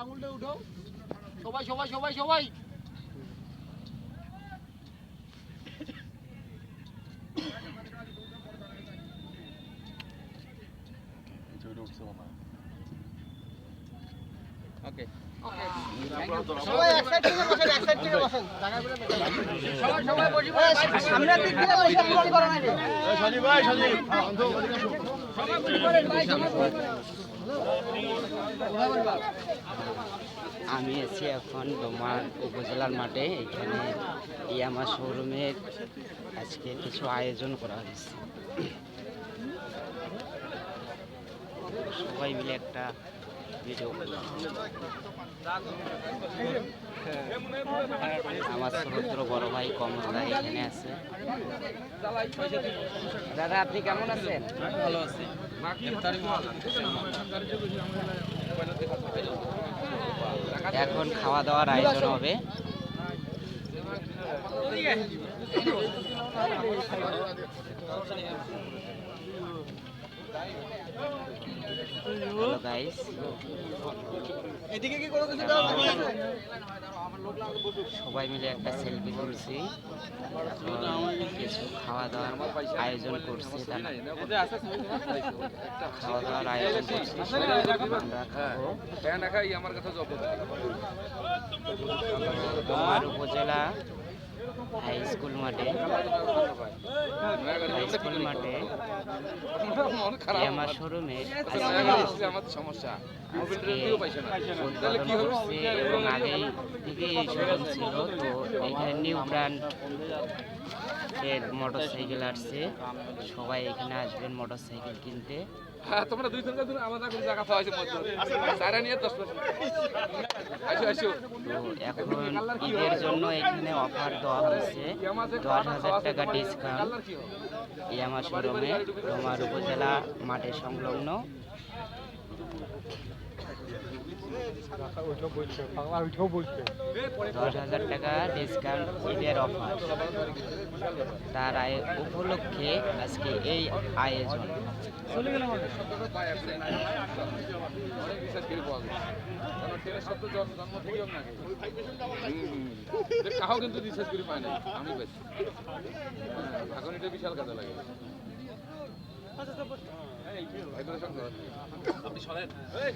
আঙুলটা উঠাও। সবাই সবাই সবাই সবাই। ওকে সবাই আমি আছি এখন ডোমার উপজেলার মাঠে, এখানে ইয়ামা শোরুমের আজকে কিছু আয়োজন করা হয়েছে। সবাই মিলে একটা আমার সমুদ্র বড় ভাই কমলদা এখানে আছে। দাদা আপনি কেমন আছেন? ভালো আছে। এখন খাওয়া দাওয়ার আয়োজন হবে। হ্যালো গাইস এদিকে কি কোনো কিছু দেওয়া সবাই মিলে একটা সেলফি তুলছি। এখন কিছু খাওয়া দাওয়ার আয়োজন করছি খাওয়া দাওয়ার আয়োজন করছি আমার কথা জব উপজেলা হাই স্কুল মাঠে। হাই স্কুল মাঠে। আমার শোরুমে সমস্যা এবং আগেই থেকে শোরুম ছিল। তো এখানে নিউ ব্র্যান্ড এর মোটর সাইকেল আসছে। সবাই এখানে আসবেন মোটর সাইকেল কিনতে। হ্যাঁ তোমরা দুই আমাদের কোনো জায়গা পাওয়া আছে সারা নিয়ে দশ এখন ঈদের জন্য এখানে অফার দেওয়া হয়েছে। দশ হাজার টাকা ডিসকাউন্ট ইয়ামা শোরুমে ডোমার উপজেলা মাঠে সংলগ্ন। দশ হাজার টাকা ডিসকাউন্ট ঈদের অফার তার আয় উপলক্ষে আজকে এই আয়োজন কাহাও কিন্তু রিসার্চ করে পায় না আমি পাইছি হ্যাঁ, বিশাল কাজে লাগে এই।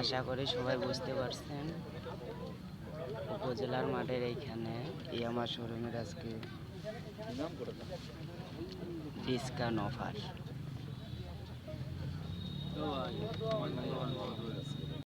আশা করি সবাই বুঝতে পারছেন উপজেলার মাঠের এইখানে ইয়ামা শোরুমের আজকে। Discount offer